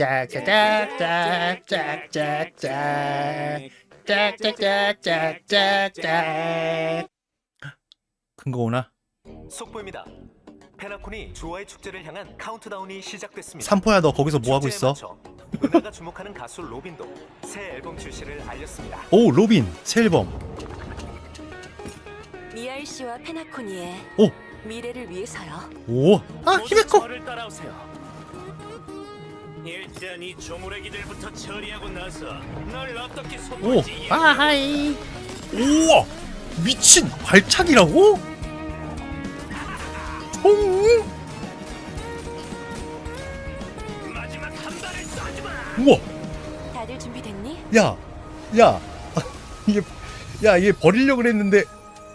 짝짝짝짝짝짝짝짝 짝짝짝짝짝짝 큰 거 오나? 속보입니다. 페나콘이 주화의 축제를 향한 카운트다운이 시작됐습니다. 삼포야 너 거기서 뭐 하고 축제에 있어? 맞춰 은하가 주목하는 가수 로빈도 새 앨범 출시를 알렸습니다. 오 로빈 새 앨범. 미알 씨와 페나코니의 오 미래를 위해서요. 오. 아 모두 히메코. 저를 따라오세요. 일단 이 조무래기들부터 처리하고 나서 널 어떻게 오 손볼지 아하이 우와 미친 발차기라고? 총 마지막 한 발을 쏴주마. 우와 다들 준비됐니? 야, 야, 이게, 야, 얘 버리려고 그랬는데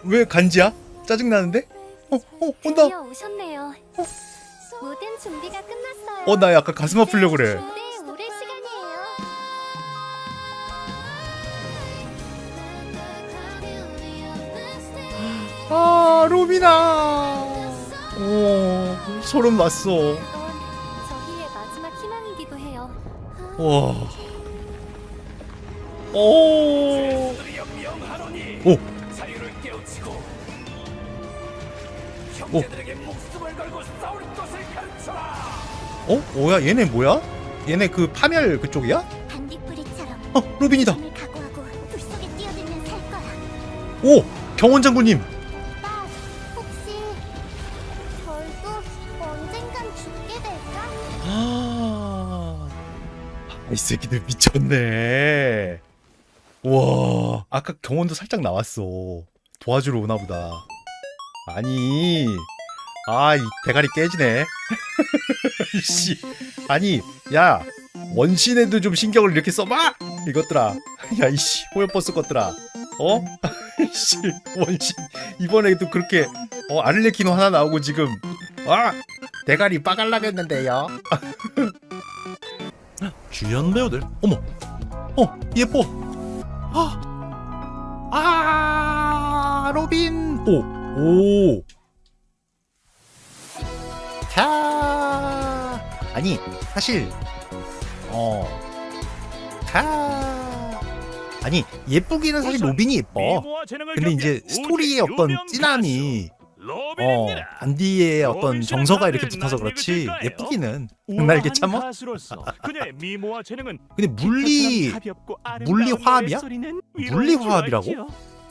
왜 간지야? 짜증 나는데? 어, 어, 온다. 드디어 오셨네요. 모든 준비가 끝났어요. 어, 나 약간 가슴 아프려 그래. 아, 로빈아. 오, 소름 났어. 와. 오. 명하노니 오. 어? 뭐야? 얘네 뭐야? 얘네 그 파멸 그쪽이야? 반딧불이처럼 어, 로빈이다. 힘을 각오하고 불 속에 뛰어들면 살 거야. 오, 경원 장군님. 오빠, 혹시 결국 언젠간 죽게 될까? 아, 이 새끼들 미쳤네. 와, 아까 경원도 살짝 나왔어. 도와주러 오나 보다. 아니, 아, 이 대가리 깨지네. 씨, 아니, 야, 원신에도 좀 신경을 이렇게 써봐. 이것들아, 야, 이씨, 호연버스 것들아, 어? 씨, 원신 이번에도 그렇게 어 아를레키노 하나 나오고 지금. 아 대가리 빠갈라겠는데요. 주연 배우들 어머. 어 예뻐 아, 아 로빈. 오 오 아니 사실 어자 아니 예쁘기는 사실 로빈이 예뻐 근데 이제 스토리의 어떤 진함이 어. 안디의 어떤 정서가 이렇게 붙어서 그렇지? 예쁘기는 날 그녀의 미모와 재능은 근데 물리 물리 화합이야? 물리 화합이라고?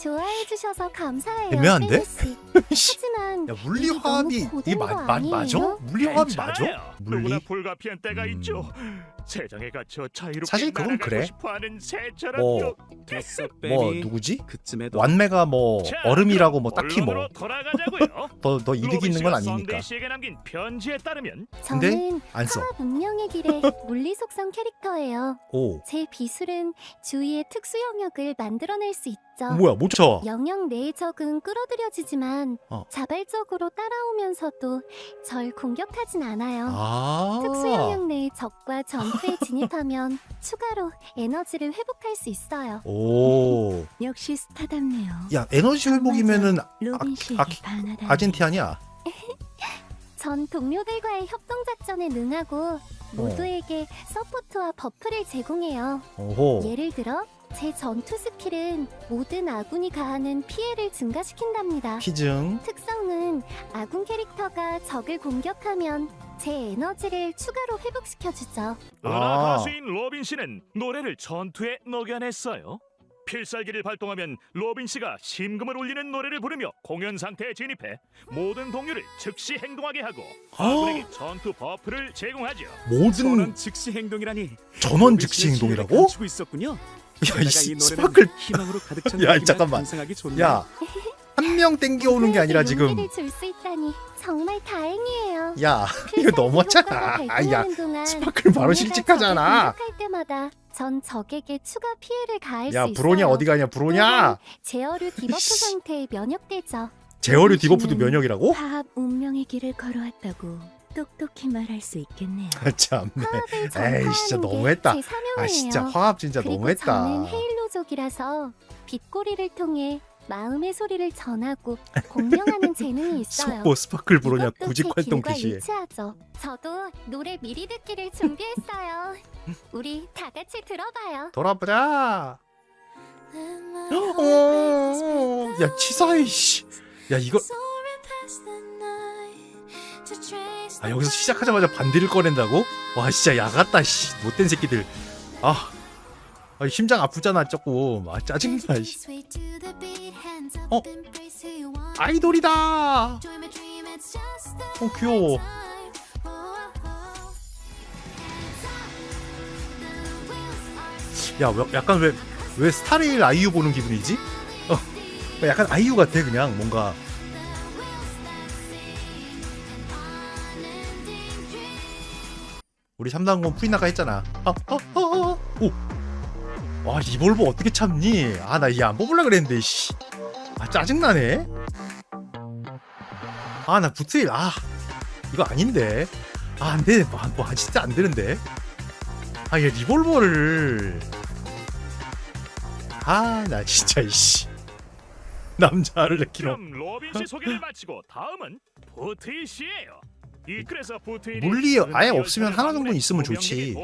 좋아해 주셔서 감사해요. 애매한데? 씨. 하지만 야 물리 이게 화합이 너무 고된 마, 거 마, 맞아? 물리 화합이 맞아? 괜찮아요. 물리? 누구나 불가피한 때가 음. 있죠. 세상에 갇혀 자유롭게 사실 그건 날아가고 그래. 싶어하는 새처럼 뭐, 됐어 뭐 누구지? 그쯤에도 완매가 뭐 자, 얼음이라고 뭐 딱히 뭐 돌아가자고요. 더더 이득이 있는 건 씨가 아니니까 썬데이 씨에게 남긴 편지에 따르면 근데 저는 안 써. 화합 운명의 길의 물리 속성 캐릭터예요. 오 제 비술은 주위의 특수 영역을 만들어낼 수 있죠. 뭐야 못 쳐. 영역 내의 적은 끌어들여지지만 어. 자발적으로 따라오면서도 절 공격하진 않아요. 아 특수 영역 내의 적과 전투에 진입하면 추가로 에너지를 회복할 수 있어요. 오. 역시 스타답네요. 야 에너지 회복이면은 로빈 아, 씨에게 아, 반하다. 아르헨티아냐? 전 동료들과의 협동 작전에 능하고 모두에게 서포트와 버프를 제공해요. 오호. 예를 들어 제 전투 스킬은 모든 아군이 가하는 피해를 증가시킨답니다. 피증. 특성은 아군 캐릭터가 적을 공격하면 제 에너지를 추가로 회복시켜주죠. 은하 아. 가수인 로빈 씨는 노래를 전투에 녹여냈어요. 필살기를 발동하면 로빈 씨가 심금을 울리는 노래를 부르며 공연 상태에 진입해 모든 동료를 즉시 행동하게 하고 아군에게 전투 버프를 제공하죠. 모든 전원 즉시 행동이라니 전원 즉시 행동이라고? 갖추고 있었군요. 야, 이 씨, 스파클. 희망으로 가득 찬 야, 잠깐만. 감상하기 좋네요. 야, 한 명 땡겨오는 게 아니라 지금. 용기를 줄 수 있다니 정말 다행이에요. 야, 이거 너무하잖아. 아, 야, 스파클 바로 실직하잖아. 공격할 때마다 전 적에게 추가 피해를 가할 야, 수 있어요. 브로냐 어디 가냐, 브로냐? 제어류 디버프 씨. 상태에 면역되죠. 제어류 디버프도 면역이라고? 화합 운명의 길을 걸어왔다고 똑똑히 말할 수 있겠네요. 아, 참네. 화합을 에이, 전파하는 진짜 게 너무했다. 제 사명이에요. 아, 진짜 화합 진짜 그리고 너무했다. 저는 헤일로족이라서 빛고리를 통해 마음의 소리를 전하고 공명하는 재능이 있어요. 속보 스파클 이것도 구직 제 활동 길과 개시에. 일치하죠. 저도 노래 미리 듣기를 준비했어요. 우리 다 같이 들어봐요. 돌아보자. 어, 야 치사해 씨. 야 이거 아 여기서 시작하자마자 반디를 꺼낸다고? 와 진짜 야같다 씨 못된 새끼들. 아, 아 심장 아프잖아 조금. 아 짜증나 씨. 어? 아이돌이다. 어 귀여워. 야 왜- 약간 왜 왜 스타레일 아이유 보는 기분이지? 어 약간 아이유 같아 그냥 뭔가. 우리 3단공 프리나가 했잖아. 아, 아, 아, 아. 오. 와, 이 볼보 어떻게 참니? 아, 나이안 뽑으려 그랬는데, 씨. 아, 짜증나네. 아, 나 부트일, 아. 이거 아닌데. 아, 안 돼. 뭐, 뭐, 진짜 안 되는데. 아, 얘 리볼버를. 아, 나 진짜, 이씨. 남자를 내키러. 그럼 로빈 씨 소개를 마치고 다음은 부트일 씨예요. 물리 아예 은하계 없으면 열차를 하나 정도는 있으면 좋지.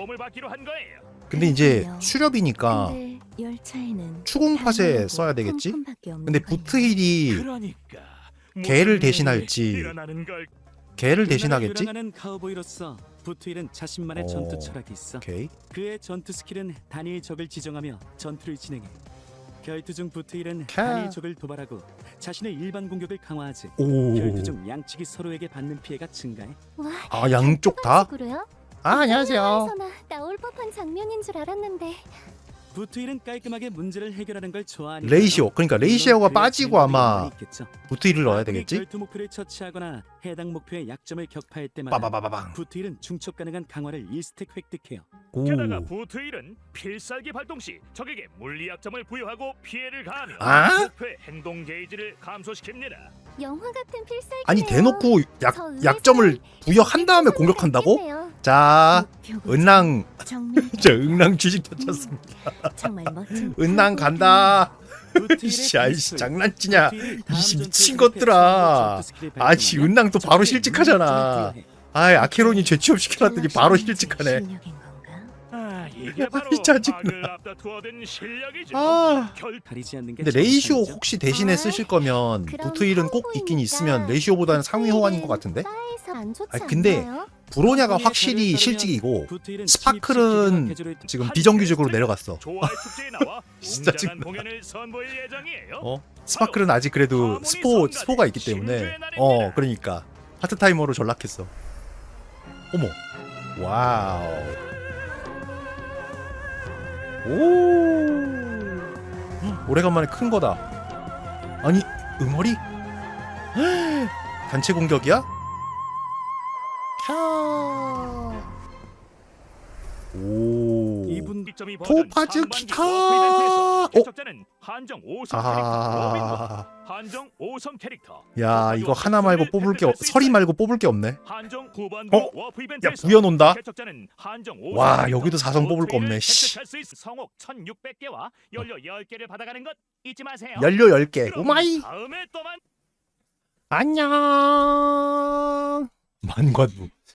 근데 이제. 수렵이니까 단단하고 써야 되겠지? 근데. 부트힐이 그러니까 무슨 대신할지. 은하를 대신하겠지? 부트일은 자신만의 어. 전투 철학이 있어. 오케이. 그의 전투 스킬은 단일 적을 지정하며 전투를 진행해. 결투 중 부트일은 캬. 단일 적을 도발하고 자신의 일반 공격을 강화하지. 오. 결투 중 양측이 서로에게 받는 피해가 증가해. 와, 아 양쪽 다? 식으로요? 아 안녕하세요. 영화에서나 나올 법한 장면인 줄 알았는데 부트일은 깔끔하게 문제를 해결하는 걸 좋아하니. 레이시오. 그러니까 레이시오가 빠지고 아마 부트힐을 넣어야 되겠지? 결투 목표를 처치하거나 해당 목표의 약점을 격파할 때마다 빠바바바방. 부트일은 중첩 가능한 강화를 1스택 획득해요. 오. 게다가 부트일은 필살기 발동 시 적에게 물리약점을 부여하고 피해를 가하며 아? 목표의 행동 게이지를 감소시킵니다. 영화 같은 필살기 아니 대놓고 약 약점을 부여한 다음에 공격한다고? 자, 은랑 저 은랑 주식 터쳤습니다. 정말 멋진 은랑 간다. 부트일의 이씨 아이씨. 장난치냐? 이씨 미친 것들아. 아이씨 은랑 또 바로 실직하잖아. 아이 아케론이 재취업 시켜놨더니 바로 실직하네. 건가? 아 이게 바로 짜증나. 악을 앞다투어든 실력이죠. 아. 결 가리지 않는 게 근데 레이시오 정상이죠. 혹시 대신에 아, 쓰실 거면 그럼 부트힐은 꼭 있긴 있으면 레이시오보다는 상위 호환인 것 같은데? 아니, 근데? 브로냐가 확실히 실직이고 부트일은 스파클은 지금 한 비정규직으로 내려갔어. 좋아할 축제에 나와 진짜 웅장한 짜증나. 공연을 선보일 예정이에요. 어? 스파클은 아직 그래도 스포 스포가 있기 때문에 어 그러니까 하트 타이머로 전락했어. 어머, 와우, 오, 헉, 오래간만에 큰 거다. 아니 응어리? 단체 공격이야? 토파즈 기타! 이벤트에서 어? 개척자는 한정 5성 캐릭터 로빈과 아, 한정 5성 캐릭터 야 이거 하나 말고 뽑을 게 없, 서리 말고 뽑을 게 없네. 어? 야 부연 온다. 개척자는 한정 5성 와, 여기도 사성 뽑을 거 없네, 씨. 획득할 수 있- 성옥 1600개와 연료 10개를 받아가는 것 잊지 마세요. 연료 10개. 그럼 오마이. 다음에 또 만 안녕. 만관부.